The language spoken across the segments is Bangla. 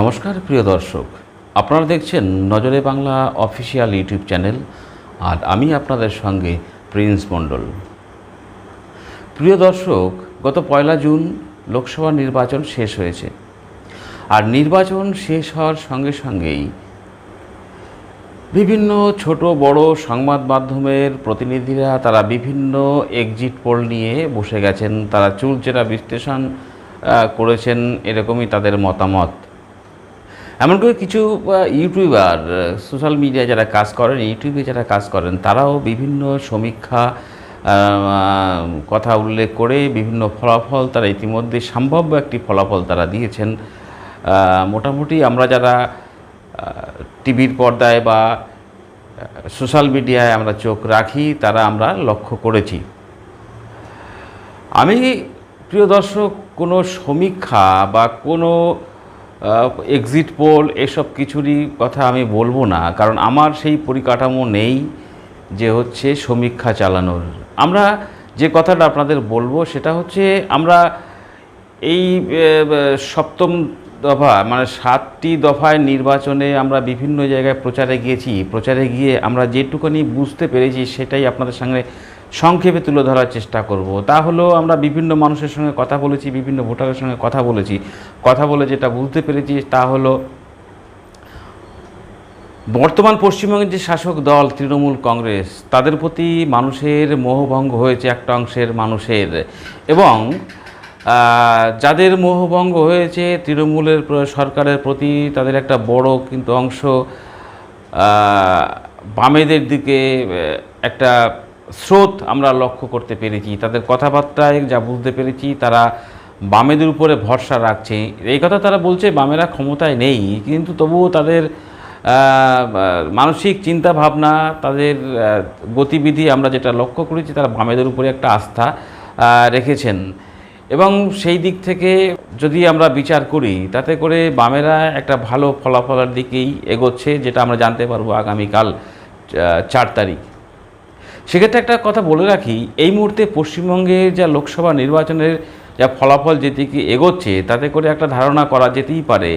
নমস্কার, প্রিয় দর্শক। আপনারা দেখছেন নজরে বাংলা অফিসিয়াল ইউটিউব চ্যানেল, আর আমি আপনাদের সঙ্গে প্রিন্স মণ্ডল। প্রিয় দর্শক, গত পয়লা জুন লোকসভা নির্বাচন শেষ হয়েছে। আর নির্বাচন শেষ হওয়ার সঙ্গে সঙ্গেই বিভিন্ন ছোট বড় সংবাদ মাধ্যমের প্রতিনিধিরা তারা বিভিন্ন এক্সিট পোল নিয়ে বসে গেছেন। তারা চুলচেরা বিশ্লেষণ করেছেন, এরকমই তাদের মতামত। এমন করে কিছু ইউটিউবার সোশ্যাল মিডিয়ায় যারা কাজ করেন ইউটিউবে যারা কাজ করেন, তারাও বিভিন্ন সমীক্ষা কথা উল্লেখ করে বিভিন্ন ফলাফল তারা ইতিমধ্যে, সম্ভাব্য একটি ফলাফল তারা দিয়েছেন। মোটামুটি আমরা যারা টিভির পর্দায় বা সোশ্যাল মিডিয়ায় আমরা চোখ রাখি, তারা আমরা লক্ষ্য করেছি। আমি, প্রিয় দর্শক, কোনো সমীক্ষা বা কোনো এক্সিট পোল এসব কিছুরই কথা আমি বলব না, কারণ আমার সেই পরিকাঠামো নেই যে হচ্ছে সমীক্ষা চালানোর। আমরা যে কথাটা আপনাদের বলব সেটা হচ্ছে আমরা এই সপ্তম দফা মানে সাতটি দফায় নির্বাচনে আমরা বিভিন্ন জায়গায় প্রচারে গিয়েছি। প্রচারে গিয়ে আমরা যেটুকুনি বুঝতে পেরেছি সেটাই আপনাদের সঙ্গে সংক্ষেপে তুলে ধরার চেষ্টা করব। তা হলো আমরা বিভিন্ন মানুষের সঙ্গে কথা বলেছি, বিভিন্ন ভোটারের সঙ্গে কথা বলেছি। কথা বলে যেটা বুঝতে পেরেছি তা হলো, বর্তমান পশ্চিমবঙ্গের যে শাসক দল তৃণমূল কংগ্রেস, তাদের প্রতি মানুষের মোহভঙ্গ হয়েছে একটা অংশের মানুষের। এবং যাদের মোহভঙ্গ হয়েছে, তৃণমূলের সরকারের প্রতি তাদের একটা বড় কিন্তু অংশ বামেদের দিকে একটা স্রোত আমরা লক্ষ্য করতে পেরেছি। তাদের কথাবার্তায় যা বুঝতে পেরেছি, তারা বামেদের উপরে ভরসা রাখছে। এই কথা তারা বলছে, বামেরা ক্ষমতায় নেই, কিন্তু তবুও তাদের মানসিক চিন্তা ভাবনা তাদের গতিবিধি আমরা যেটা লক্ষ্য করেছি, তারা বামেদের উপরে একটা আস্থা রেখেছেন। এবং সেই দিক থেকে যদি আমরা বিচার করি, তাতে করে বামেরা একটা ভালো ফলাফলের দিকেই এগোচ্ছে, যেটা আমরা জানতে পারব আগামীকাল চার তারিখ। সেক্ষেত্রে একটা কথা বলে রাখি, এই মুহূর্তে পশ্চিমবঙ্গে যা লোকসভা নির্বাচনের যা ফলাফল যেদিকে এগোচ্ছে, তাতে করে একটা ধারণা করা যেতেই পারে,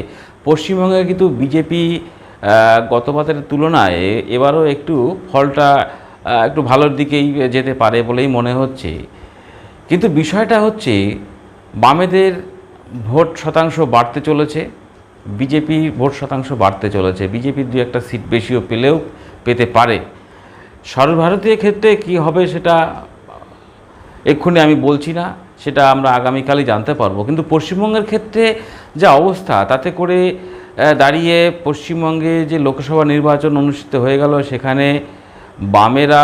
পশ্চিমবঙ্গে কিন্তু বিজেপি গতবারের তুলনায় এবারও একটু ফলটা একটু ভালোর দিকেই যেতে পারে বলেই মনে হচ্ছে। কিন্তু বিষয়টা হচ্ছে, বামেদের ভোট শতাংশ বাড়তে চলেছে, বিজেপি ভোট শতাংশ বাড়তে চলেছে বিজেপির দু একটা সিট বেশিও পেলেও পেতে পারে। সর্বভারতীয় ক্ষেত্রে কি হবে সেটা এক্ষুনি আমি বলছি না, সেটা আমরা আগামীকালই জানতে পারব। কিন্তু পশ্চিমবঙ্গের ক্ষেত্রে যা অবস্থা, তাতে করে দাঁড়িয়ে পশ্চিমবঙ্গে যে লোকসভা নির্বাচন অনুষ্ঠিত হয়ে গেল, সেখানে বামেরা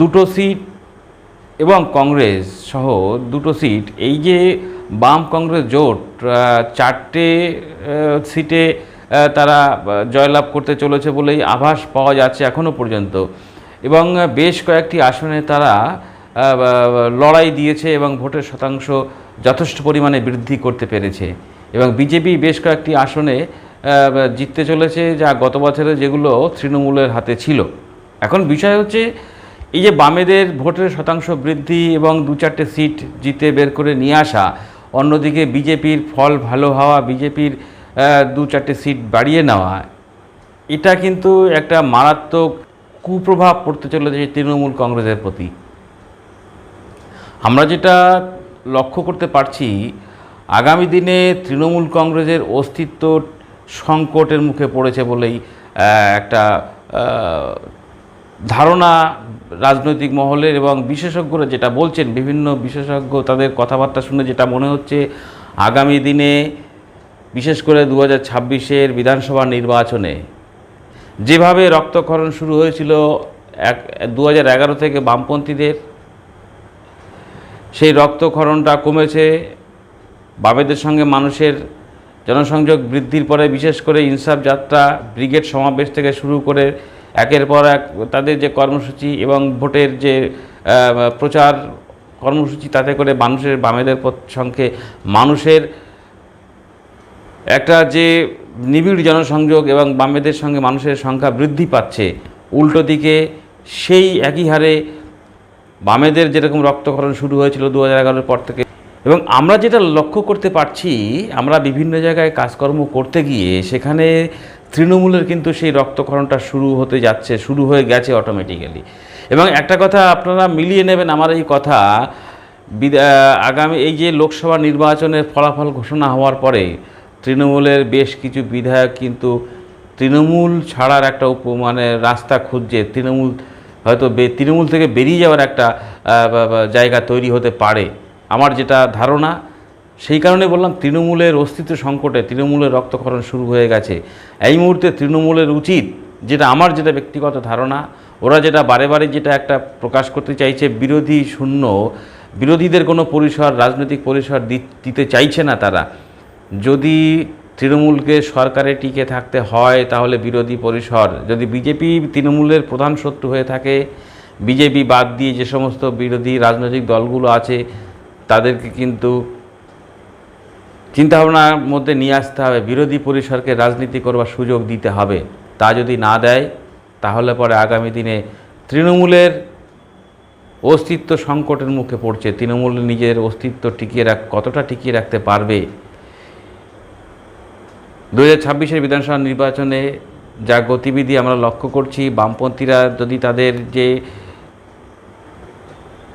দুটো সিট এবং কংগ্রেস সহ দুটো সিট। এই যে বাম কংগ্রেস জোট চারটে সিটে তারা জয়লাভ করতে চলেছে বলেই আভাস পাওয়া যাচ্ছে এখনও পর্যন্ত। এবং বেশ কয়েকটি আসনে তারা লড়াই দিয়েছে এবং ভোটের শতাংশ যথেষ্ট পরিমাণে বৃদ্ধি করতে পেরেছে। এবং বিজেপি বেশ কয়েকটি আসনে জিততে চলেছে যা গত বছরে যেগুলো তৃণমূলের হাতে ছিল। এখন বিষয় হচ্ছে এই যে বামেদের ভোটের শতাংশ বৃদ্ধি এবং দু চারটে সিট জিতে বের করে নিয়ে আসা, অন্যদিকে বিজেপির ফল ভালো হওয়া, বিজেপির দু চারটে সিট বাড়িয়ে নেওয়া, এটা কিন্তু একটা মারাত্মক কুপ্রভাব পড়তে চলেছে তৃণমূল কংগ্রেসের প্রতি। আমরা যেটা লক্ষ্য করতে পারছি, আগামী দিনে তৃণমূল কংগ্রেসের অস্তিত্ব সংকটের মুখে পড়েছে বলেই একটা ধারণা রাজনৈতিক মহলের এবং বিশেষজ্ঞরা যেটা বলছেন, বিভিন্ন বিশেষজ্ঞ তাদের কথাবার্তা শুনে যেটা মনে হচ্ছে, আগামী দিনে বিশেষ করে দু হাজার ছাব্বিশের বিধানসভা নির্বাচনে যেভাবে রক্তক্ষরণ শুরু হয়েছিল এক দু এগারো থেকে বামপন্থীদের, সেই রক্তক্ষরণটা কমেছে। বাবেদের সঙ্গে মানুষের জনসংযোগ বৃদ্ধির পরে বিশেষ করে ইনসাফ যাত্রা, ব্রিগেড সমাবেশ থেকে শুরু করে একের পর এক তাদের যে কর্মসূচি এবং ভোটের যে প্রচার কর্মসূচি, তাতে করে মানুষের, বামেদের সঙ্গে মানুষের একটা যে নিবিড় জনসংযোগ এবং বামেদের সঙ্গে মানুষের সংখ্যা বৃদ্ধি পাচ্ছে, উল্টো দিকে সেই একই হারে বামেদের যেরকম রক্তক্ষরণ শুরু হয়েছিল দু হাজার পর থেকে। এবং আমরা যেটা লক্ষ্য করতে পারছি, আমরা বিভিন্ন জায়গায় কাজকর্ম করতে গিয়ে সেখানে তৃণমূলের কিন্তু সেই রক্তক্ষরণটা শুরু হতে যাচ্ছে, শুরু হয়ে গেছে অটোমেটিক্যালি এবং একটা কথা আপনারা মিলিয়ে নেবেন আমার এই কথা আগামী এই যে লোকসভা নির্বাচনের ফলাফল ঘোষণা হওয়ার পরে তৃণমূলের বেশ কিছু বিধায়ক কিন্তু তৃণমূল ছাড়ার একটা উপ মানে রাস্তা খুঁজছে। তৃণমূল হয়তো তৃণমূল থেকে বেরিয়ে যাওয়ার একটা জায়গা তৈরি হতে পারে। আমার যেটা ধারণা সেই কারণে বললাম তৃণমূলের অস্তিত্ব সংকটে তৃণমূলের রক্তক্ষরণ শুরু হয়ে গেছে। এই মুহূর্তে তৃণমূলের উচিত যেটা আমার যেটা ব্যক্তিগত ধারণা, ওরা যেটা বারে বারে যেটা একটা প্রকাশ করতে চাইছে, বিরোধী শূন্য, বিরোধীদের কোনো পরিসর, রাজনৈতিক পরিসর দিতে চাইছে না তারা। যদি তৃণমূলকে সরকারে টিকে থাকতে হয়, তাহলে বিরোধী পরিসর, যদি বিজেপি তৃণমূলের প্রধান শত্রু হয়ে থাকে, বিজেপি বাদ দিয়ে যে সমস্ত বিরোধী রাজনৈতিক দলগুলো আছে, তাদেরকে কিন্তু চিন্তাভাবনার মধ্যে নিয়ে আসতে হবে, বিরোধী পরিসরকে রাজনীতি করবার সুযোগ দিতে হবে। তা যদি না দেয়, তাহলে পরে আগামী দিনে তৃণমূলের অস্তিত্ব সংকটের মুখে পড়ছে। তৃণমূল নিজের অস্তিত্ব টিকিয়ে রাখ, কতটা টিকিয়ে রাখতে পারবে? দু হাজার বিধানসভা নির্বাচনে যা গতিবিধি আমরা লক্ষ্য করছি, বামপন্থীরা যদি তাদের যে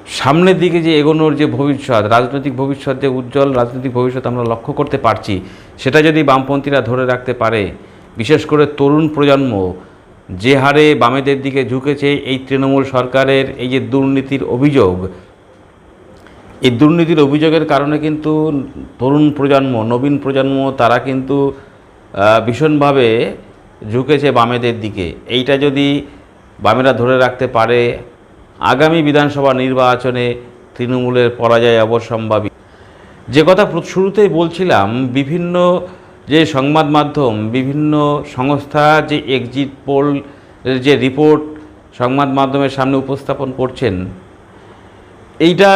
সামনের দিকে যে এগোনোর যে ভবিষ্যৎ, রাজনৈতিক ভবিষ্যৎ যে উজ্জ্বল রাজনৈতিক ভবিষ্যৎ আমরা লক্ষ্য করতে পারছি, সেটা যদি বামপন্থীরা ধরে রাখতে পারে, বিশেষ করে তরুণ প্রজন্ম, যে হারে বামেদের দিকে ঝুঁকেছে এই তৃণমূল সরকারের এই যে দুর্নীতির অভিযোগ, এই দুর্নীতির অভিযোগের কারণে কিন্তু তরুণ প্রজন্ম, নবীন প্রজন্ম, তারা কিন্তু ভীষণভাবে ঝুঁকেছে বামেদের দিকে। এইটা যদি বামেরা ধরে রাখতে পারে আগামী বিধানসভা নির্বাচনে তৃণমূলের পরাজয় অবশ্যম্ভাবী। যে কথা শুরুতেই বলছিলাম, বিভিন্ন যে সংবাদ মাধ্যম, বিভিন্ন সংস্থা, যে এক্সিট পোল যে রিপোর্ট সংবাদ মাধ্যমের সামনে উপস্থাপন করছেন, এইটা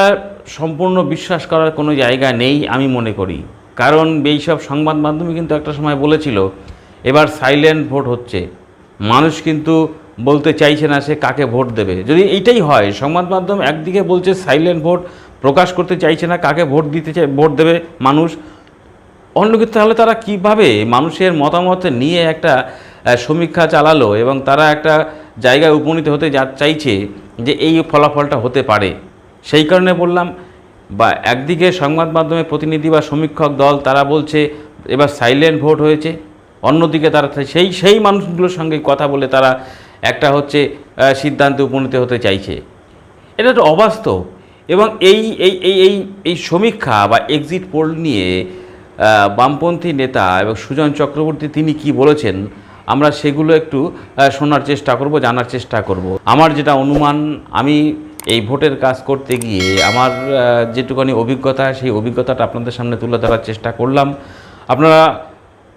সম্পূর্ণ বিশ্বাস করার কোনো জায়গা নেই আমি মনে করি। কারণ এইসব সংবাদ মাধ্যমে কিন্তু একটা সময় বলেছিল, এবার সাইলেন্ট ভোট হচ্ছে। মানুষ কিন্তু বলতে চাইছে না, সে কাকে ভোট দেবে? যদি এইটাই হয়, সংবাদ মাধ্যম একদিকে বলছে সাইলেন্ট ভোট প্রকাশ করতে চাইছে না, কাকে ভোট দিতে চাই, ভোট দেবে মানুষ। অন্য অন্যকে তাহলে তারা কীভাবে মানুষের মতামত নিয়ে একটা সমীক্ষা চালালো এবং তারা একটা জায়গায় উপনীত হতে যা, চাইছে যে এই ফলাফলটা হতে পারে? সেই কারণে বললাম, বা একদিকে সংবাদ মাধ্যমে প্রতিনিধি বা সমীক্ষক দল, তারা বলছে এবার সাইলেন্ট ভোট হয়েছে। অন্যদিকে তারা সেই সেই মানুষগুলোর সঙ্গে কথা বলে তারা একটা হচ্ছে সিদ্ধান্তে উপনীত হতে চাইছে। এটা তো অবাস্তব। এবং এই এই এই এই এই সমীক্ষা বা এক্সিট পোল নিয়ে বামপন্থী নেতা এবং সুজন চক্রবর্তী তিনি কি বলেছেন, আমরা সেগুলো একটু শোনার চেষ্টা করব, জানার চেষ্টা করব। আমার যেটা অনুমান, আমি এই ভোটের কাজ করতে গিয়ে আমার যেটুকানি অভিজ্ঞতা, সেই অভিজ্ঞতাটা আপনাদের সামনে তুলে ধরার চেষ্টা করলাম। আপনারা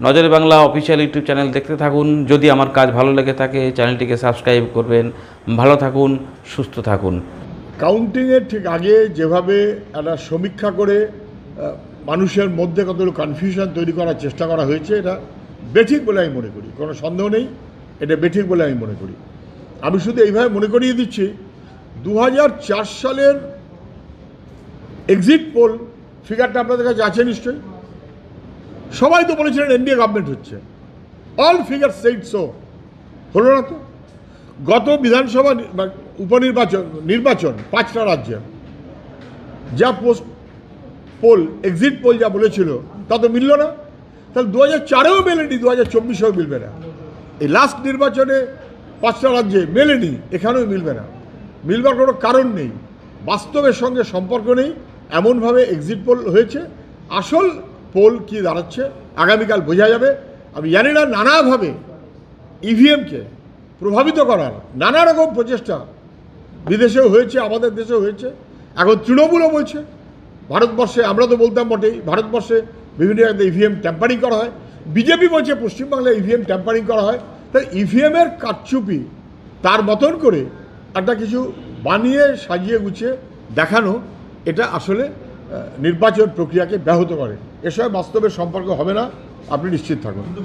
নজরে বাংলা অফিসিয়াল ইউটিউব চ্যানেল দেখতে থাকুন। যদি আমার কাজ ভালো লেগে থাকে, চ্যানেলটিকে সাবস্ক্রাইব করবেন। ভালো থাকুন, সুস্থ থাকুন। কাউন্টিংয়ের ঠিক আগে যেভাবে একটা সমীক্ষা করে মানুষের মধ্যে কতগুলো কনফিউশন তৈরি করার চেষ্টা করা হয়েছে, এটা বেঠিক বলে আমি মনে করি। কোনো সন্দেহ নেই, এটা বেঠিক বলে আমি মনে করি। আমি শুধু এইভাবে মনে করিয়ে দিচ্ছি দু হাজার চার সালের এক্সিট পোল ফিগারটা আপনাদের কাছে আছে নিশ্চয়ই? সবাই তো বলেছিলেন এনডিএ গভর্নমেন্ট হচ্ছে। অল ফিগার সেইট সো হলো না তো? গত বিধানসভা উপনির্বাচন, নির্বাচন পাঁচটা রাজ্যে, যা পোস্ট পোল এক্সিট পোল যা বলেছিল, তা তো মিলল না। তাহলে দু হাজার চারেও মেলেনি দু হাজার চব্বিশেও মিলবে না। এই লাস্ট নির্বাচনে পাঁচটা রাজ্যে মেলেনি, এখানেও মিলবে না। মিলবার কোনো কারণ নেই। বাস্তবের সঙ্গে সম্পর্ক নেই। এমনভাবে এক্সিট পোল হয়েছে। আসল পোল কি দাঁড়াচ্ছে? আগামীকাল বোঝা যাবে। আমি জানি না নানাভাবে ইভিএমকে প্রভাবিত করার নানা রকম প্রচেষ্টা বিদেশেও হয়েছে, আমাদের দেশেও হয়েছে। এখন তৃণমূলও বলছে, ভারতবর্ষে আমরা তো বলতাম বটেই, ভারতবর্ষে বিভিন্ন জায়গায় ইভিএম ট্যাম্পারিং করা হয়। বিজেপি বলছে পশ্চিমবাংলায় ইভিএম ট্যাম্পারিং করা হয়। তাই ইভিএমের কারচুপি তার মতন করে একটা কিছু বানিয়ে সাজিয়ে গুছিয়ে দেখানো, এটা আসলে নির্বাচন প্রক্রিয়াকে ব্যাহত করে। এসব বাস্তবের সম্পর্ক হবে না। আপনি নিশ্চিত থাকুন।